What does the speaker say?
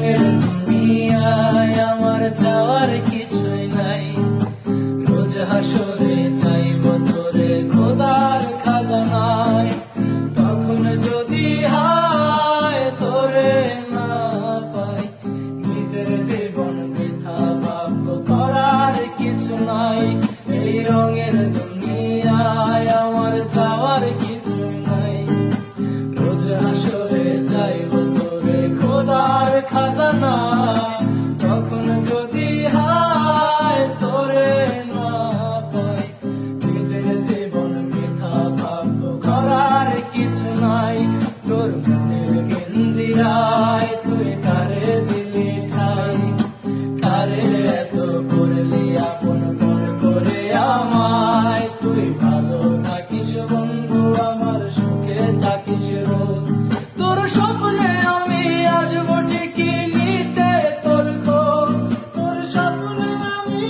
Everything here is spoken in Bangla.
রঙের দুনিয়ায় আমার যাওয়ার কিছুই নাই। রোজ হাসরে চাইব তোরে খোদার খাজানায়। তখন যদি হায় তোরে না পাই, নিজের জীবন বৃথা পাপ করার কিছু নাই। এই রঙের দুনিয়ায় আমার যাওয়ার কি মনের তুই তারে দিলি তারে এত করলি আপন তুই ভালো থাকিস বন্ধু, আমার সুখে থাকিস রোজ। তোর স্বপ্নে আমি আসব ঠিকই তোর তোর স্বপ্নে আমি